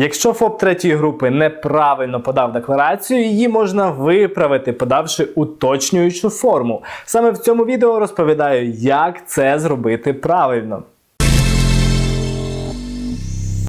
Якщо ФОП третьої групи неправильно подав декларацію, її можна виправити, подавши уточнюючу форму. Саме в цьому відео розповідаю, як це зробити правильно.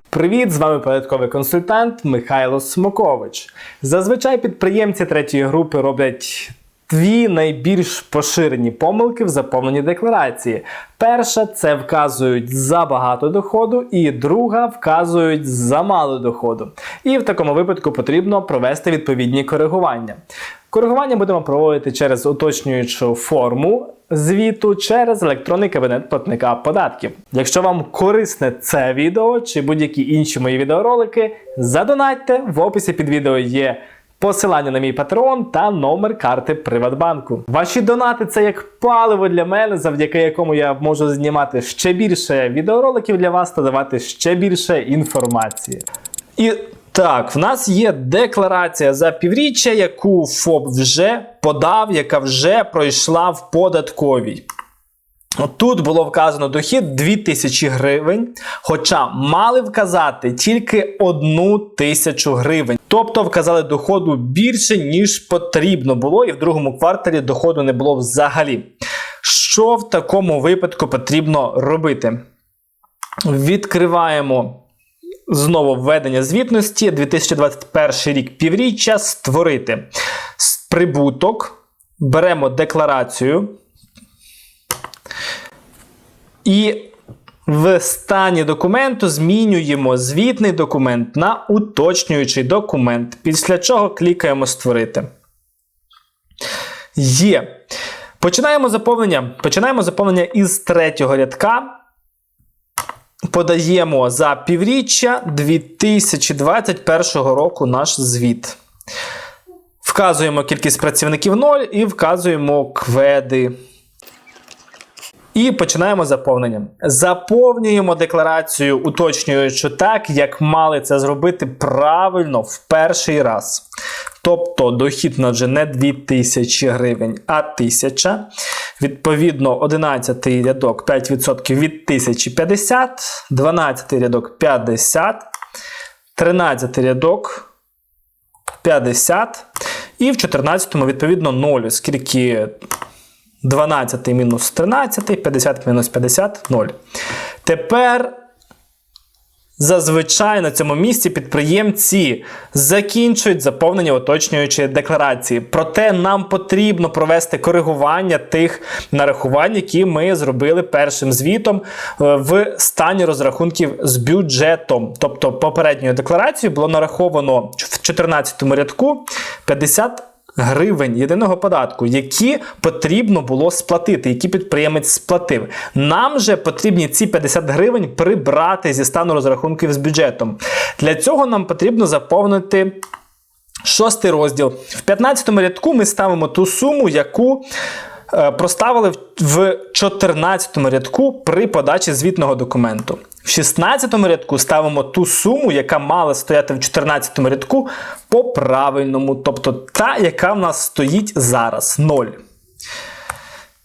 Привіт, з вами податковий консультант Михайло Смокович. Зазвичай підприємці третьої групи роблять дві найбільш поширені помилки в заповненні декларації. Перша це вказують забагато доходу, і друга вказують замало доходу. І в такому випадку потрібно провести відповідні коригування. Коригування будемо проводити через уточнюючу форму звіту через електронний кабінет платника податків. Якщо вам корисне це відео чи будь-які інші мої відеоролики, задонатьте. В описі під відео є посилання на мій патреон та номер карти Приватбанку. Ваші донати це як паливо для мене, завдяки якому я можу знімати ще більше відеороликів для вас та давати ще більше інформації. І так, в нас є декларація за півріччя, яку ФОП вже подав, яка вже пройшла в податковій. Тут було вказано дохід 2000 гривень, хоча мали вказати тільки 1 тисячу гривень. Тобто вказали доходу більше, ніж потрібно було, і в другому кварталі доходу не було взагалі. Що в такому випадку потрібно робити? Відкриваємо знову введення звітності 2021 рік півріччя створити прибуток. Беремо декларацію. І в стані документу змінюємо звітний документ на уточнюючий документ. Після чого клікаємо Створити. Є. Починаємо заповнення. Починаємо заповнення із третього рядка. Подаємо за півріччя 2021 року наш звіт. Вказуємо кількість працівників 0 і вказуємо кведи. І починаємо заповнення. Заповнюємо декларацію, уточнюючи так, як мали це зробити правильно в перший раз. Тобто дохід на вже не 2000 гривень, а 1000. Відповідно, 11 рядок 5% від 1050, 12 рядок 50, 13 рядок 50. І в 14-му, відповідно 0, оскільки 12 мінус 13, 50 мінус 50 0. Тепер зазвичай на цьому місці підприємці закінчують заповнення уточнюючої декларації. Проте нам потрібно провести коригування тих нарахувань, які ми зробили першим звітом е, в стані розрахунків з бюджетом. Тобто попередньою декларацією було нараховано в 14 рядку 50 гривень єдиного податку, які потрібно було сплатити, які підприємець сплатив. Нам же потрібні ці 50 гривень прибрати зі стану розрахунків з бюджетом. Для цього нам потрібно заповнити. Шостий розділ. В 15 рядку ми ставимо ту суму, яку проставили в 14 рядку при подачі звітного документу. В 16 рядку ставимо ту суму, яка мала стояти в 14 рядку по правильному, тобто та, яка в нас стоїть зараз 0.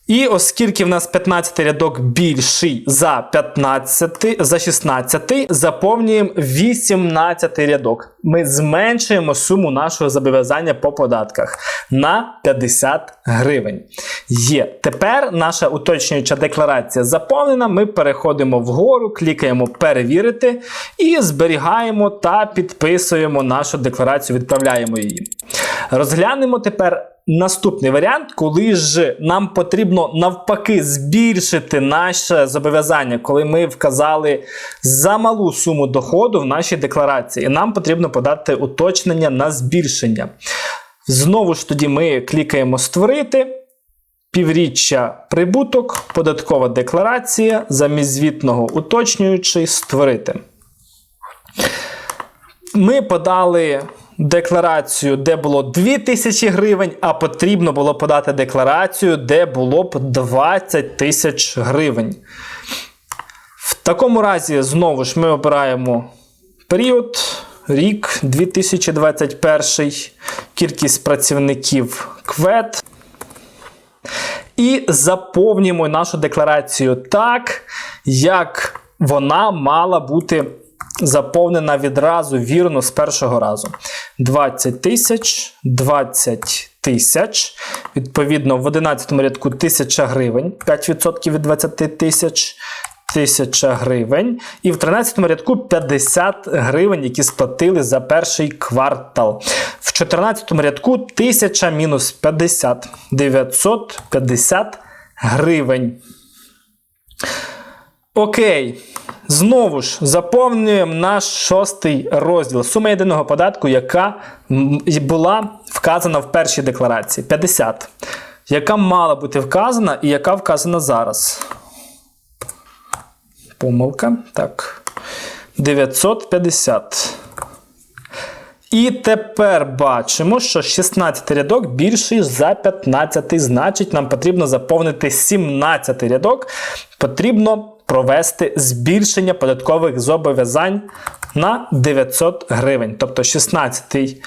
І оскільки в нас 15 рядок більший за 15, за 16, заповнюємо 18 рядок. Ми зменшуємо суму нашого зобов'язання по податках на 50 гривень. Є. Тепер наша уточнююча декларація заповнена. Ми переходимо вгору, клікаємо перевірити і зберігаємо та підписуємо нашу декларацію, відправляємо її. Розглянемо тепер. Наступний варіант, коли ж нам потрібно навпаки збільшити наше зобов'язання, коли ми вказали за малу суму доходу в нашій декларації, і нам потрібно подати уточнення на збільшення. Знову ж тоді ми клікаємо Створити. Півріччя прибуток, податкова декларація, замість звітного уточнюючий створити. Ми подали декларацію, де було 2000 гривень, а потрібно було подати декларацію, де було б 20 тисяч гривень. В такому разі, знову ж, ми обираємо період, рік 2021, кількість працівників КВЕД. І заповнюємо нашу декларацію так, як вона мала бути заповнена відразу вірно з першого разу. 20 тисяч, 20 тисяч. Відповідно, в 11 рядку 1000 гривень, 5% від 20 тисяч. 1000 гривень. І в 13 рядку 50 гривень, які сплатили за перший квартал. В 14 рядку 1000 мінус 50. 950 гривень. Окей. Знову ж заповнюємо наш шостий розділ. Сума єдиного податку, яка була вказана в першій декларації 50. Яка мала бути вказана і яка вказана зараз. Помилка. Так. 950. І тепер бачимо, що 16 рядок більший за 15, значить, нам потрібно заповнити 17 рядок. Потрібно провести збільшення податкових зобов'язань на 900 гривень. Тобто 16-й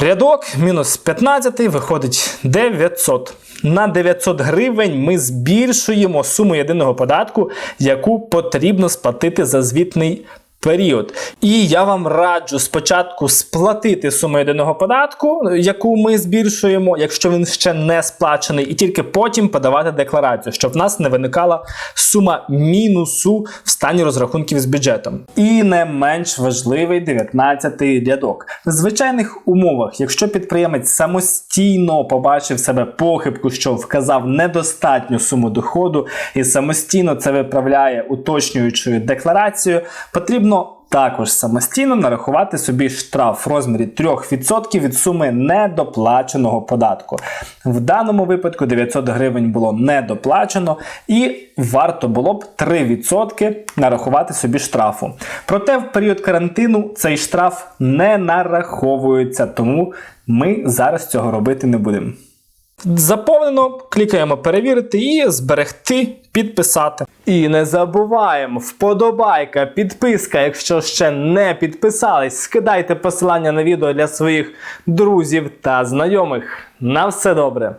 рядок мінус 15 виходить 900. На 900 гривень ми збільшуємо суму єдиного податку, яку потрібно сплатити за звітний період. І я вам раджу спочатку сплатити суму єдиного податку, яку ми збільшуємо, якщо він ще не сплачений, і тільки потім подавати декларацію, щоб в нас не виникала сума мінусу в стані розрахунків з бюджетом. І не менш важливий 19-й рядок. В звичайних умовах, якщо підприємець самостійно побачив себе похибку, що вказав недостатню суму доходу, і самостійно це виправляє уточнюючою декларацією, потрібно також самостійно нарахувати собі штраф в розмірі 3% від суми недоплаченого податку. В даному випадку 900 гривень було недоплачено, і варто було б 3% нарахувати собі штрафу. Проте в період карантину цей штраф не нараховується, тому ми зараз цього робити не будемо. Заповнено, клікаємо перевірити і зберегти, підписати. І не забуваємо, вподобайка, підписка, якщо ще не підписались, скидайте посилання на відео для своїх друзів та знайомих. На все добре!